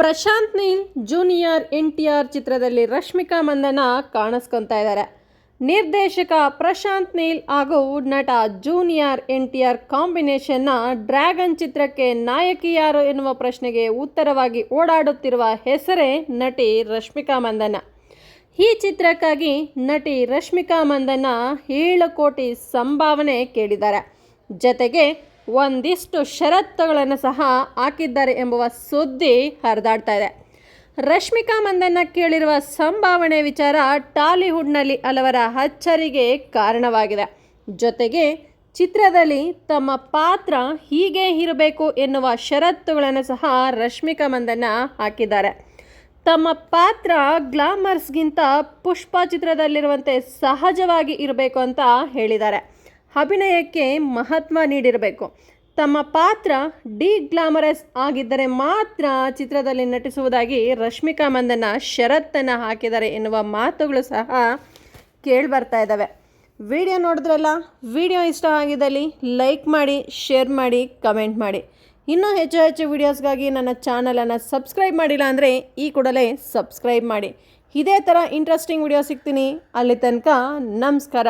Prashanth Neel junior N T R ಚಿತ್ರದಲ್ಲಿ ರಶ್ಮಿಕಾ ಮಂದನ ಕಾಣಿಸ್ಕೊತಾ ಇದ್ದಾರೆ. ನಿರ್ದೇಶಕ ಪ್ರಶಾಂತ್ ನೀಲ್ ಹಾಗೂ ನಟ ಜೂನಿಯರ್ ಎನ್ ಟಿ ಆರ್ ಕಾಂಬಿನೇಷನ್ನ ಡ್ರ್ಯಾಗನ್ ಚಿತ್ರಕ್ಕೆ ನಾಯಕಿ ಯಾರು ಎನ್ನುವ ಪ್ರಶ್ನೆಗೆ ಉತ್ತರವಾಗಿ ಓಡಾಡುತ್ತಿರುವ ಹೆಸರೇ ನಟಿ ರಶ್ಮಿಕಾ ಮಂದನ ಈ ಚಿತ್ರಕ್ಕಾಗಿ ನಟಿ ರಶ್ಮಿಕಾ ಮಂದನ ಏಳು ಕೋಟಿ ಸಂಭಾವನೆ ಕೇಳಿದ್ದಾರೆ. ಜತೆಗೆ ಒಂದಿಷ್ಟು ಷರತ್ತುಗಳನ್ನು ಸಹ ಹಾಕಿದ್ದಾರೆ ಎಂಬುವ ಸುದ್ದಿ ಹರಿದಾಡ್ತಾ ಇದೆ. ರಶ್ಮಿಕಾ ಮಂದನ್ನ ಕೇಳಿರುವ ಸಂಭಾವನೆ ವಿಚಾರ ಟಾಲಿವುಡ್ನಲ್ಲಿ ಹಲವರ ಅಚ್ಚರಿಗೆ ಕಾರಣವಾಗಿದೆ. ಜೊತೆಗೆ ಚಿತ್ರದಲ್ಲಿ ತಮ್ಮ ಪಾತ್ರ ಹೀಗೆ ಇರಬೇಕು ಎನ್ನುವ ಷರತ್ತುಗಳನ್ನು ಸಹ ರಶ್ಮಿಕಾ ಮಂದನ್ನ ಹಾಕಿದ್ದಾರೆ. ತಮ್ಮ ಪಾತ್ರ ಗ್ಲಾಮರ್ಸ್ಗಿಂತ ಪುಷ್ಪ ಚಿತ್ರದಲ್ಲಿರುವಂತೆ ಸಹಜವಾಗಿ ಇರಬೇಕು ಅಂತ ಹೇಳಿದ್ದಾರೆ. ಅಭಿನಯಕ್ಕೆ ಮಹತ್ವ ನೀಡಿರಬೇಕು. ತಮ್ಮ ಪಾತ್ರ ಡಿ ಗ್ಲಾಮರಸ್ ಆಗಿದ್ದರೆ ಮಾತ್ರ ಚಿತ್ರದಲ್ಲಿ ನಟಿಸುವುದಾಗಿ ರಶ್ಮಿಕಾ ಮಂದನ ಶರತ್ತನ್ನು ಹಾಕಿದ್ದಾರೆ ಎನ್ನುವ ಮಾತುಗಳು ಸಹ ಕೇಳಿಬರ್ತಾ ಇದ್ದಾವೆ. ವಿಡಿಯೋ ನೋಡಿದ್ರಲ್ಲ, ವಿಡಿಯೋ ಇಷ್ಟ ಆಗಿದ್ದಲ್ಲಿ ಲೈಕ್ ಮಾಡಿ, ಶೇರ್ ಮಾಡಿ, ಕಮೆಂಟ್ ಮಾಡಿ. ಇನ್ನೂ ಹೆಚ್ಚು ಹೆಚ್ಚು ವಿಡಿಯೋಸ್ಗಾಗಿ ನನ್ನ ಚಾನಲನ್ನು ಸಬ್ಸ್ಕ್ರೈಬ್ ಮಾಡಿಲ್ಲ ಅಂದರೆ ಈ ಕೂಡಲೇ ಸಬ್ಸ್ಕ್ರೈಬ್ ಮಾಡಿ. ಇದೇ ಥರ ಇಂಟ್ರೆಸ್ಟಿಂಗ್ ವಿಡಿಯೋ ಸಿಗ್ತೀನಿ. ಅಲ್ಲಿ ತನಕ ನಮಸ್ಕಾರ.